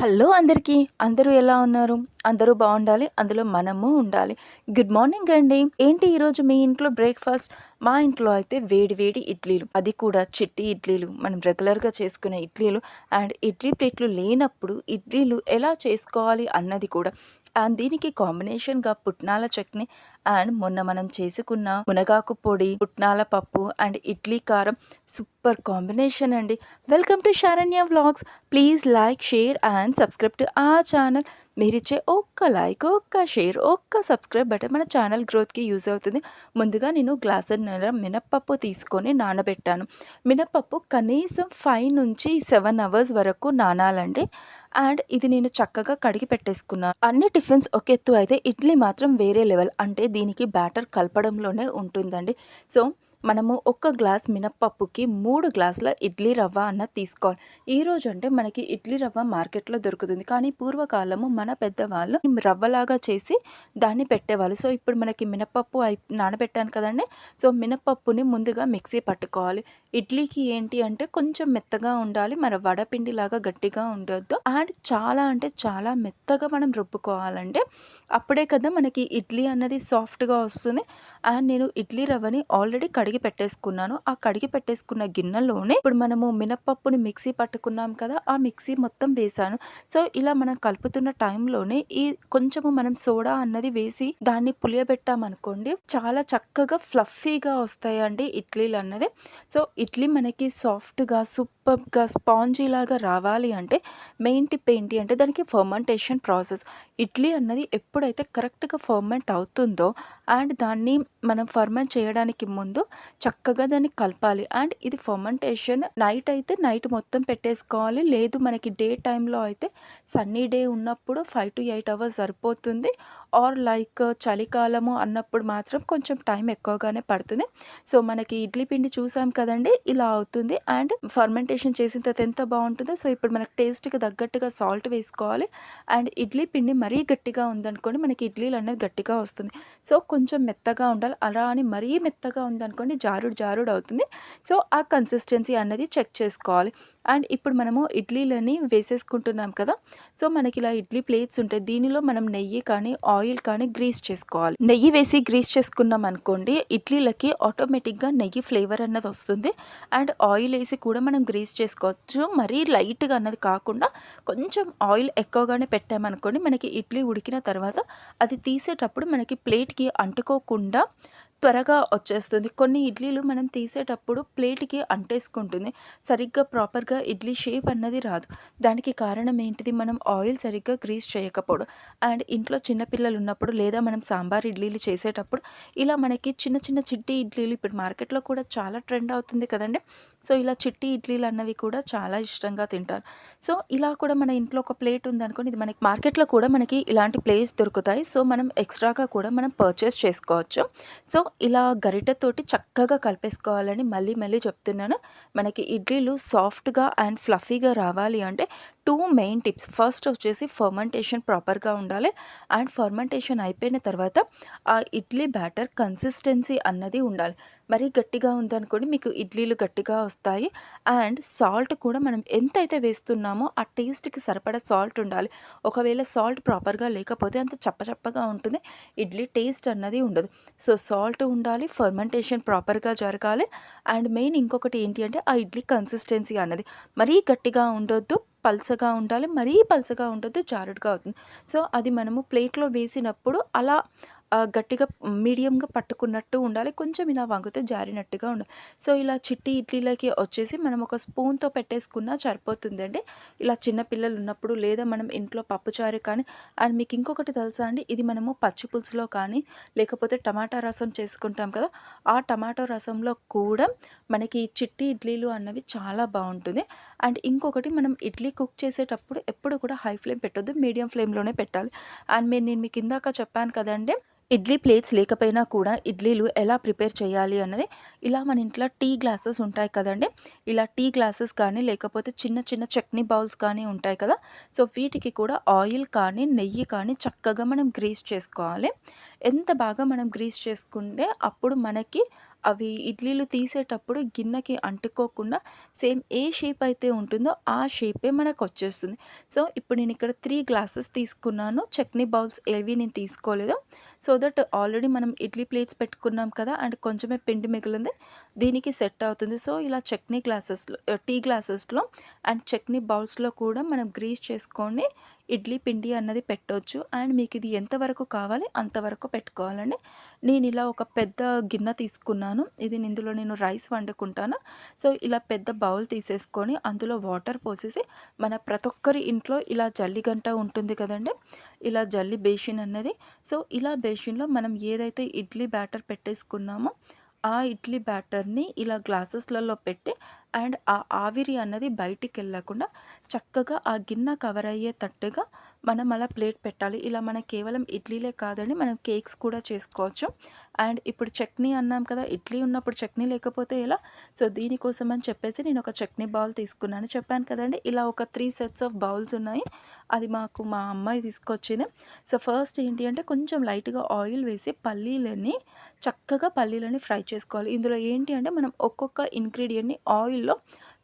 Hello అందరికీ. అందరూ ఎలా ఉన్నారు? అందరూ బాగుండాలి. అందులో మనము ఉండాలి. గుడ్ మార్నింగ్ అండి. ఏంటి ఈరోజు మీ ఇంట్లో బ్రేక్ఫాస్ట్? మా ఇంట్లో అయితే వేడి వేడి ఇడ్లీలు. అది కూడా చిట్టి ఇడ్లీలు. మనం రెగ్యులర్గా చేసుకునే ఇడ్లీలు. అండ్ ఇడ్లీ ప్లేట్లు లేనప్పుడు ఇడ్లీలు ఎలా చేసుకోవాలి అన్నది కూడా. అండ్ దీనికి కాంబినేషన్గా పుట్నాల చట్నీ అండ్ మొన్న మనం చేసుకున్న మునగాకు పొడి పుట్నాల పప్పు అండ్ ఇడ్లీ కారం సూపర్ కాంబినేషన్ అండి. Welcome to Saranya vlogs. Please like share and subscribe to ఆ ఛానల్. మీరిచ్చే ఒక్క లైక్ ఒక్క షేర్ ఒక్క సబ్స్క్రైబ్ బటన్ మన ఛానల్ గ్రోత్కి యూజ్ అవుతుంది. ముందుగా నేను గ్లాసున్నర మినప్పప్పు తీసుకొని నానబెట్టాను. మినప్పప్పు కనీసం ఫైవ్ నుంచి సెవెన్ అవర్స్ వరకు నానాలండి. అండ్ ఇది నేను చక్కగా కడిగి పెట్టేసుకున్నాను. అన్ని టిఫిన్స్ ఒక ఎత్తు అయితే ఇడ్లీ మాత్రం వేరే లెవెల్. అంటే దీనికి బ్యాటర్ కలపడంలోనే ఉంటుందండి. సో మనము ఒక్క గ్లాస్ మినప్పప్పుకి మూడు గ్లాసుల ఇడ్లీ రవ్వ అన్న తీసుకోవాలి. ఈ రోజు అంటే మనకి ఇడ్లీ రవ్వ మార్కెట్లో దొరుకుతుంది. కానీ పూర్వకాలము మన పెద్దవాళ్ళు రవ్వలాగా చేసి దాన్ని పెట్టేవాళ్ళు. సో ఇప్పుడు మనకి మినప్పప్పు అయి నానబెట్టాను కదండి. సో మినప్పప్పుని ముందుగా మిక్సీ పట్టుకోవాలి. ఇడ్లీకి ఏంటి అంటే కొంచెం మెత్తగా ఉండాలి. మన వడపిండి లాగా గట్టిగా ఉండొద్దు. అండ్ చాలా అంటే చాలా మెత్తగా మనం రుబ్బుకోవాలంటే అప్పుడే కదా మనకి ఇడ్లీ అన్నది సాఫ్ట్గా వస్తుంది. అండ్ నేను ఇడ్లీ రవ్వని ఆల్రెడీ కడిగి కడిగి పెట్టేసుకున్నాను. ఆ కడిగి పెట్టేసుకున్న గిన్నెలోనే ఇప్పుడు మనము మినప్పప్పుని మిక్సీ పట్టుకున్నాం కదా ఆ మిక్సీ మొత్తం వేసాను సో ఇలా మనం కలుపుతున్న టైంలోనే ఈ కొంచెము మనం సోడా అన్నది వేసి దాన్ని పులియబెట్టామనుకోండి చాలా చక్కగా ఫ్లఫీగా వస్తాయండి ఇడ్లీలు అన్నది. సో ఇడ్లీ మనకి సాఫ్ట్గా సూపర్గా స్పాంజీ లాగా రావాలి అంటే మెయిన్ టిప్ ఏంటి అంటే దానికి ఫర్మెంటేషన్ ప్రాసెస్ ఇడ్లీ అన్నది ఎప్పుడైతే కరెక్ట్గా ఫర్మెంట్ అవుతుందో అండ్ దాన్ని మనం ఫర్మెంట్ చేయడానికి ముందు చక్కగా దాన్ని కలపాలి. అండ్ ఇది ఫర్మెంటేషన్ నైట్ అయితే నైట్ మొత్తం పెట్టేసుకోవాలి. లేదు మనకి డే టైంలో అయితే సన్నీ డే ఉన్నప్పుడు ఫైవ్ టు ఎయిట్ అవర్స్ సరిపోతుంది. ఆర్ లైక్ చలికాలము అన్నప్పుడు మాత్రం కొంచెం టైం ఎక్కువగానే పడుతుంది. సో మనకి ఇడ్లీ పిండి చూసాం కదండి ఇలా అవుతుంది. అండ్ ఫర్మెంటేషన్ చేసిన తర్వాత ఎంత బాగుంటుందో సో ఇప్పుడు మనకు టేస్ట్కి తగ్గట్టుగా సాల్ట్ వేసుకోవాలి. అండ్ ఇడ్లీ పిండి మరీ గట్టిగా ఉందనుకోండి మనకి ఇడ్లీలు అనేది గట్టిగా వస్తుంది. సో కొంచెం మెత్తగా ఉండాలి. అలా అని మరీ మెత్తగా ఉందనుకోండి జారుడు జారుడు అవుతుంది. సో ఆ కన్సిస్టెన్సీ అనేది చెక్ చేసుకోవాలి. అండ్ ఇప్పుడు మనము ఇడ్లీలని వేసేసుకుంటున్నాం కదా. సో మనకి ఇలా ఇడ్లీ ప్లేట్స్ ఉంటాయి. దీనిలో మనం నెయ్యి కానీ ఆయిల్ కానీ గ్రీస్ చేసుకోవాలి. నెయ్యి వేసి గ్రీస్ చేసుకున్నాం అనుకోండి ఇడ్లీలకి ఆటోమేటిక్గా నెయ్యి ఫ్లేవర్ అన్నది వస్తుంది. అండ్ ఆయిల్ వేసి కూడా మనం గ్రీస్ చేసుకోవచ్చు. మరీ లైట్గా అన్నది కాకుండా కొంచెం ఆయిల్ ఎక్కువగానే పెట్టామనుకోండి మనకి ఇడ్లీ ఉడికిన తర్వాత అది తీసేటప్పుడు మనకి ప్లేట్కి అంటుకోకుండా త్వరగా వచ్చేస్తుంది. కొన్ని ఇడ్లీలు మనం తీసేటప్పుడు ప్లేట్కి అంటేసుకుంటుంది. సరిగ్గా ప్రాపర్గా ఇడ్లీ షేప్ అన్నది రాదు. దానికి కారణం ఏంటిది? మనం ఆయిల్ సరిగ్గా గ్రీస్ చేయకపోవడం. అండ్ ఇంట్లో చిన్నపిల్లలు ఉన్నప్పుడు లేదా మనం సాంబార్ ఇడ్లీలు చేసేటప్పుడు ఇలా మనకి చిన్న చిన్న చిట్టి ఇడ్లీలు ఇప్పుడు మార్కెట్లో కూడా చాలా ట్రెండ్ అవుతుంది కదండి. సో ఇలా చిట్టి ఇడ్లీలు అన్నవి కూడా చాలా ఇష్టంగా తింటారు. సో ఇలా కూడా మన ఇంట్లో ఒక ప్లేట్ ఉందనుకోండి ఇది మనకి మార్కెట్లో కూడా మనకి ఇలాంటి ప్లేస్ దొరుకుతాయి. సో మనం ఎక్స్ట్రాగా కూడా మనం పర్చేస్ చేసుకోవచ్చు. సో ఇలా గరిటెతోటి చక్కగా కలిపేసుకోవాలని మళ్ళీ మళ్ళీ చెప్తున్నాను. మనకి ఇడ్లీలు సాఫ్ట్గా అండ్ ఫ్లఫీగా రావాలి అంటే టూ మెయిన్ టిప్స్. ఫస్ట్ వచ్చేసి ఫర్మెంటేషన్ ప్రాపర్గా ఉండాలి. అండ్ ఫర్మెంటేషన్ అయిపోయిన తర్వాత ఆ ఇడ్లీ బ్యాటర్ కన్సిస్టెన్సీ అన్నది ఉండాలి. మరీ గట్టిగా ఉందనుకోండి మీకు ఇడ్లీలు గట్టిగా వస్తాయి. అండ్ సాల్ట్ కూడా మనం ఎంతైతే వేస్తున్నామో ఆ టేస్ట్కి సరిపడా సాల్ట్ ఉండాలి. ఒకవేళ సాల్ట్ ప్రాపర్గా లేకపోతే అంత చప్పచప్పగా ఉంటుంది ఇడ్లీ టేస్ట్ అన్నది ఉండదు. సో సాల్ట్ ఉండాలి ఫర్మెంటేషన్ ప్రాపర్గా జరగాలి. అండ్ మెయిన్ ఇంకొకటి ఏంటి అంటే ఆ ఇడ్లీ కన్సిస్టెన్సీ అన్నది. మరీ గట్టిగా ఉండొద్దు పల్చగా ఉండాలి మరీ పల్చగా ఉండొద్దు జారుడుగా అవుతుంది. సో అది మనము ప్లేట్లో వేసినప్పుడు అలా గట్టిగా మీడియంగా పట్టుకున్నట్టు ఉండాలి. కొంచెం ఇలా వంగితే జారినట్టుగా ఉండాలి సో ఇలా చిట్టి ఇడ్లీలకి వచ్చేసి మనం ఒక స్పూన్తో పెట్టేసుకున్నా సరిపోతుందండి. ఇలా చిన్న పిల్లలు ఉన్నప్పుడు లేదా మనం ఇంట్లో పప్పుచారు కానీ అండ్ మీకు ఇంకొకటి తెలుసా అండి? ఇది మనము పచ్చి పులుసులో కానీ లేకపోతే టమాటా రసం చేసుకుంటాం కదా ఆ టమాటో రసంలో కూడా మనకి చిట్టి ఇడ్లీలు అన్నవి చాలా బాగుంటుంది. అండ్ ఇంకొకటి మనం ఇడ్లీ కుక్ చేసేటప్పుడు ఎప్పుడు కూడా హై ఫ్లేమ్ పెట్టొద్దు మీడియం ఫ్లేమ్లోనే పెట్టాలి. అండ్ మీరు నేను మీకు ఇందాక చెప్పాను కదండి ఇడ్లీ ప్లేట్స్ లేకపోయినా కూడా ఇడ్లీలు ఎలా ప్రిపేర్ చేయాలి అన్నది ఇలా మన ఇంట్లో టీ గ్లాసెస్ ఉంటాయి కదండి. ఇలా టీ గ్లాసెస్ కానీ లేకపోతే చిన్న చిన్న చట్నీ బౌల్స్ కానీ ఉంటాయి కదా. సో వీటికి కూడా ఆయిల్ కానీ నెయ్యి కానీ చక్కగా మనం గ్రీస్ చేసుకోవాలి. ఎంత బాగా మనం గ్రీస్ చేసుకుంటే అప్పుడు మనకి అవి ఇడ్లీలు తీసేటప్పుడు గిన్నెకి అంటుకోకుండా సేమ్ ఏ షేప్ అయితే ఉంటుందో ఆ షేపే మనకు వచ్చేస్తుంది. సో ఇప్పుడు నేను ఇక్కడ త్రీ గ్లాసెస్ తీసుకున్నాను. చట్నీ బౌల్స్ ఏవి నేను తీసుకోలేదు. సో దట్ ఆల్రెడీ మనం ఇడ్లీ ప్లేట్స్ పెట్టుకున్నాం కదా అండ్ కొంచెమే పిండి మిగిలింది దీనికి సెట్ అవుతుంది. సో ఇలా చట్నీ గ్లాసెస్లో టీ గ్లాసెస్లో అండ్ చట్నీ బౌల్స్లో కూడా మనం గ్రీస్ చేసుకొని ఇడ్లీ పిండి అన్నది పెట్టవచ్చు అండ్ మీకు ఇది ఎంతవరకు కావాలి అంతవరకు పెట్టుకోవాలండి. నేను ఇలా ఒక పెద్ద గిన్నె తీసుకున్నాను. ఇది ఇందులో నేను రైస్ వండుకుంటాను. సో ఇలా పెద్ద బౌల్ తీసేసుకొని అందులో వాటర్ పోసేసి మన ప్రతి ఒక్కరి ఇంట్లో ఇలా జల్లి గంట ఉంటుంది కదండి. ఇలా జల్లి బేసిన్ అన్నది. సో ఇలా బేషన్లో మనం ఏదైతే ఇడ్లీ బ్యాటర్ పెట్టేసుకున్నామో ఆ ఇడ్లీ బ్యాటర్ని ఇలా గ్లాసెస్లలో పెట్టి అండ్ ఆ ఆవిరి అన్నది బయటికి వెళ్ళకుండా చక్కగా ఆ గిన్నె కవర్ అయ్యేటట్టుగా మనం అలా ప్లేట్ పెట్టాలి. ఇలా మనం కేవలం ఇడ్లీలే కాదండి మనం కేక్స్ కూడా చేసుకోవచ్చు. అండ్ ఇప్పుడు చట్నీ అన్నాం కదా ఇడ్లీ ఉన్నప్పుడు చట్నీ లేకపోతే ఎలా? సో దీనికోసం అని చెప్పేసి నేను ఒక చట్నీ బౌల్ తీసుకున్నాను. చెప్పాను కదండి ఇలా ఒక త్రీ సెట్స్ ఆఫ్ బౌల్స్ ఉన్నాయి. అది మాకు మా అమ్మాయి తీసుకొచ్చింది. సో ఫస్ట్ ఏంటి అంటే కొంచెం లైట్గా ఆయిల్ వేసి పల్లీలని చక్కగా పల్లీలని ఫ్రై చేసుకోవాలి. ఇందులో ఏంటి అంటే మనం ఒక్కొక్క ఇంగ్రీడియంట్ని ఆయిల్లో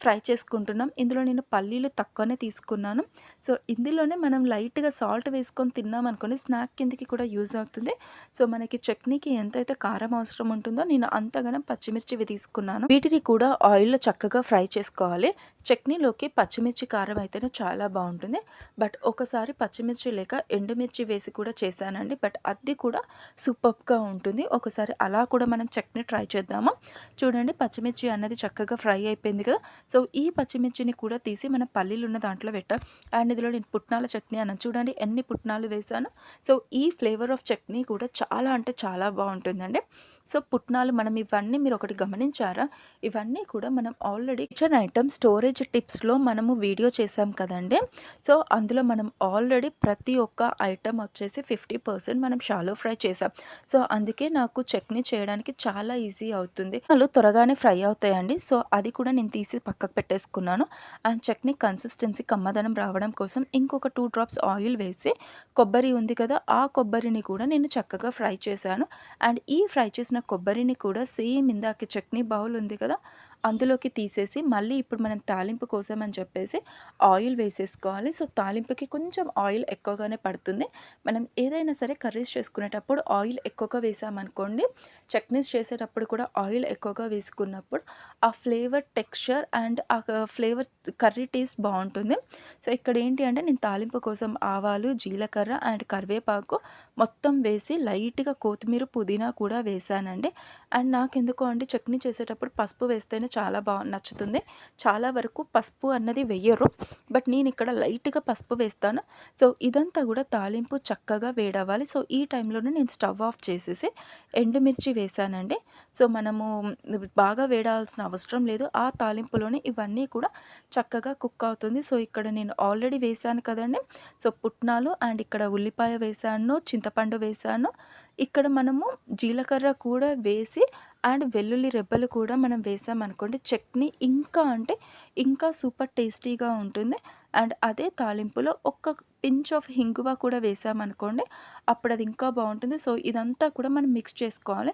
ఫ్రై చేసుకుంటున్నాం. ఇందులో నేను పల్లీలు తక్కువనే తీసుకున్నాను. సో ఇందులోనే మనం లైట్గా సాల్ట్ వేసుకొని తిన్నాం అనుకోండి స్నాక్ కిందకి కూడా యూజ్ అవుతుంది. సో మనకి చట్నీకి ఎంతైతే కారం అవసరం ఉంటుందో నేను అంతగానం పచ్చిమిర్చివి తీసుకున్నాను. వీటిని కూడా ఆయిల్లో చక్కగా ఫ్రై చేసుకోవాలి. చట్నీలోకి పచ్చిమిర్చి కారం అయితేనే చాలా బాగుంటుంది. బట్ ఒకసారి పచ్చిమిర్చి లేక ఎండుమిర్చి వేసి కూడా చేశానండి. బట్ అది కూడా సూపర్గా ఉంటుంది. ఒకసారి అలా కూడా మనం చట్నీ ట్రై చేద్దాము? చూడండి పచ్చిమిర్చి అన్నది చక్కగా ఫ్రై అయిపోయింది కదా. సో ఈ పచ్చిమిర్చిని కూడా తీసి మనం పల్లీలు ఉన్న దాంట్లో పెట్టాం. అండ్ ఇందులో నేను పుట్నాల చట్నీ అన్న చూడండి ఎన్ని పుట్నాలు వేసాను. సో ఈ ఫ్లేవర్ ఆఫ్ చట్నీ కూడా చాలా అంటే చాలా బాగుంటుందండి. సో పుట్నాలు మనం ఇవన్నీ మీరు ఒకటి గమనించారా? ఇవన్నీ కూడా మనం ఆల్రెడీ కిచెన్ ఐటమ్ స్టోరేజ్ టిప్స్లో మనము వీడియో చేసాం కదండి. సో అందులో మనం ఆల్రెడీ ప్రతి ఒక్క ఐటమ్ వచ్చేసి ఫిఫ్టీ పర్సెంట్ మనం షాలో ఫ్రై చేసాం సో అందుకే నాకు చట్నీ చేయడానికి చాలా ఈజీ అవుతుంది. వాళ్ళు త్వరగానే ఫ్రై అవుతాయండి. సో అది కూడా నేను తీసి పక్కకు పెట్టేసుకున్నాను. అండ్ చట్నీ కన్సిస్టెన్సీ కమ్మదనం రావడం కోసం ఇంకొక టూ డ్రాప్స్ ఆయిల్ వేసి కొబ్బరి ఉంది కదా ఆ కొబ్బరిని కూడా నేను చక్కగా ఫ్రై చేశాను. అండ్ ఈ ఫ్రై చేసిన కొబ్బరిని కూడా సేమ్ ఇందాక చట్నీ బౌల్ ఉంది కదా అందులోకి తీసేసి మళ్ళీ ఇప్పుడు మనం తాలింపు కోసం అని చెప్పేసి ఆయిల్ వేసేసుకోవాలి. సో తాలింపుకి కొంచెం ఆయిల్ ఎక్కువగానే పడుతుంది. మనం ఏదైనా సరే కర్రీస్ చేసుకునేటప్పుడు ఆయిల్ ఎక్కువగా వేసామనుకోండి చట్నీస్ చేసేటప్పుడు కూడా ఆయిల్ ఎక్కువగా వేసుకున్నప్పుడు ఆ ఫ్లేవర్ టెక్స్చర్ అండ్ ఆ ఫ్లేవర్ కర్రీ టేస్ట్ బాగుంటుంది. సో ఇక్కడ ఏంటి అంటే నేను తాలింపు కోసం ఆవాలు జీలకర్ర అండ్ కరివేపాకు మొత్తం వేసి లైట్గా కొత్తిమీర పుదీనా కూడా వేసానండి. అండ్ నాకు ఎందుకో అండి చట్నీ చేసేటప్పుడు పసుపు వేస్తేనే చాలా బాగా నచ్చుతుంది. చాలా వరకు పసుపు అన్నది వేయరు బట్ నేను ఇక్కడ లైట్గా పసుపు వేస్తాను. సో ఇదంతా కూడా తాలింపు చక్కగా వేడవ్వాలి. సో ఈ టైంలోనే నేను స్టవ్ ఆఫ్ చేసేసి ఎండుమిర్చి వేసానండి. సో మనము బాగా వేడాల్సిన అవసరం లేదు. ఆ తాలింపులోనే ఇవన్నీ కూడా చక్కగా కుక్ అవుతుంది. సో ఇక్కడ నేను ఆల్రెడీ వేసాను కదండి. సో పుట్నాలు అండ్ ఇక్కడ ఉల్లిపాయ వేసాను చింతపండు వేసాను. ఇక్కడ మనము జీలకర్ర కూడా వేసి అండ్ వెల్లుల్లి రెబ్బలు కూడా మనం వేసామనుకోండి చట్నీ ఇంకా అంటే ఇంకా సూపర్ టేస్టీగా ఉంటుంది. అండ్ అదే తాలింపులో ఒక్క పించ్ ఆఫ్ హింగువ కూడా వేసామనుకోండి అప్పుడు అది ఇంకా బాగుంటుంది. సో ఇదంతా కూడా మనం మిక్స్ చేసుకోవాలి.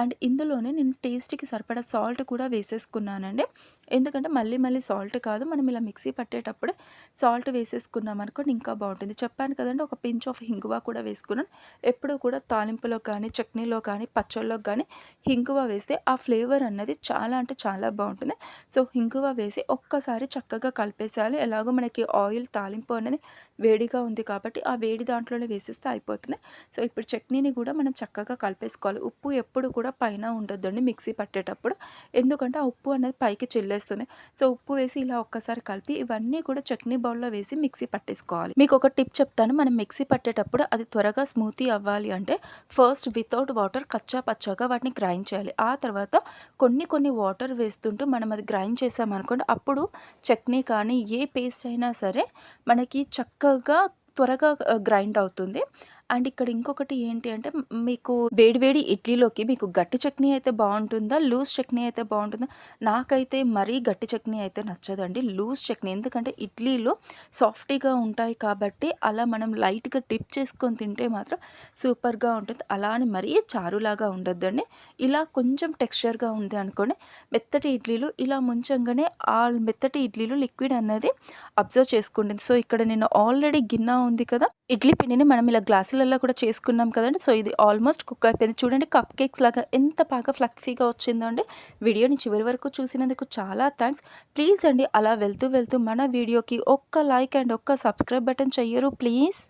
అండ్ ఇందులోనే నేను టేస్ట్కి సరిపడా సాల్ట్ కూడా వేసేసుకున్నానండి. ఎందుకంటే మళ్ళీ మళ్ళీ సాల్ట్ కాదు. మనం ఇలా మిక్సీ పట్టేటప్పుడే సాల్ట్ వేసేసుకున్నాం అనుకోండి ఇంకా బాగుంటుంది. చెప్పాను కదండి ఒక పించ్ ఆఫ్ హింగువ కూడా వేసుకున్నాను. ఎప్పుడూ కూడా తాలింపులో కానీ చట్నీలో కానీ పచ్చళ్ళలో కానీ హింగువ వేస్తే ఆ ఫ్లేవర్ అన్నది చాలా అంటే చాలా బాగుంటుంది. సో హింగువ వేసి ఒక్కసారి చక్కగా కలిపేసేయాలి. ఎలాగో మనకి ఆయిల్ తాలింపు అనేది వేడిగా ఉంది కాబట్టి ఆ వేడి దాంట్లోనే వేసేస్తే అయిపోతుంది. సో ఇప్పుడు చట్నీని కూడా మనం చక్కగా కలిపేసుకోవాలి. ఉప్పు ఎప్పుడు కూడా పైన ఉండొద్దండి మిక్సీ పట్టేటప్పుడు. ఎందుకంటే ఆ ఉప్పు అనేది పైకి చెల్లేస్తుంది. సో ఉప్పు వేసి ఇలా ఒక్కసారి కలిపి ఇవన్నీ కూడా చట్నీ బౌల్లో వేసి మిక్సీ పట్టేసుకోవాలి. మీకు ఒక టిప్ చెప్తాను. మనం మిక్సీ పట్టేటప్పుడు అది త్వరగా స్మూతీ అవ్వాలి అంటే ఫస్ట్ వితౌట్ వాటర్ కచ్చా పచ్చాగా వాటిని గ్రైండ్ చేయాలి. ఆ తర్వాత కొన్ని కొన్ని వాటర్ వేస్తుంటూ మనం అది గ్రైండ్ చేసామనుకోండి అప్పుడు చట్నీ కానీ ఏ పేస్ట్ అయినా సరే మనకి చక్కగా త్వరగా గ్రైండ్ అవుతుంది. అండ్ ఇక్కడ ఇంకొకటి ఏంటి అంటే మీకు వేడి వేడి ఇడ్లీలోకి మీకు గట్టి చట్నీ అయితే బాగుంటుందా లూజ్ చట్నీ అయితే బాగుంటుందా నాకైతే మరీ గట్టి చట్నీ అయితే నచ్చదండి. లూజ్ చట్నీ ఎందుకంటే ఇడ్లీలు సాఫ్టీగా ఉంటాయి కాబట్టి అలా మనం లైట్‌గా డిప్ చేసుకొని తింటే మాత్రం సూపర్‌గా ఉంటుంది. అలా అని మరీ చారులాగా ఉండొద్దండి. ఇలా కొంచెం టెక్స్చర్‌గా ఉంది అనుకోండి మెత్తటి ఇడ్లీలు ఇలా ముంచంగానే ఆ మెత్తటి ఇడ్లీలు లిక్విడ్ అనేది అబ్జర్వ్ చేసుకుంటుంది. సో, ఇక్కడ నేను ఆల్రెడీ గిన్నె ఉంది కదా! ఇడ్లీ పిండిని మనం ఇలా గ్లాసులలో కూడా చేసుకున్నాం కదండి సో, ఇది ఆల్మోస్ట్ కుక్ అయిపోయింది. చూడండి కప్ కేక్స్ లాగా ఎంత బాగా ఫ్లక్ఫీగా వచ్చిందో అండి. వీడియోని చివరి వరకు చూసినందుకు చాలా థ్యాంక్స్ ప్లీజ్ అండి అలా వెళ్తూ వెళ్తూ మన వీడియోకి ఒక్క లైక్ అండ్ ఒక్క సబ్స్క్రైబ్ బటన్ చెయ్యరు ప్లీజ్?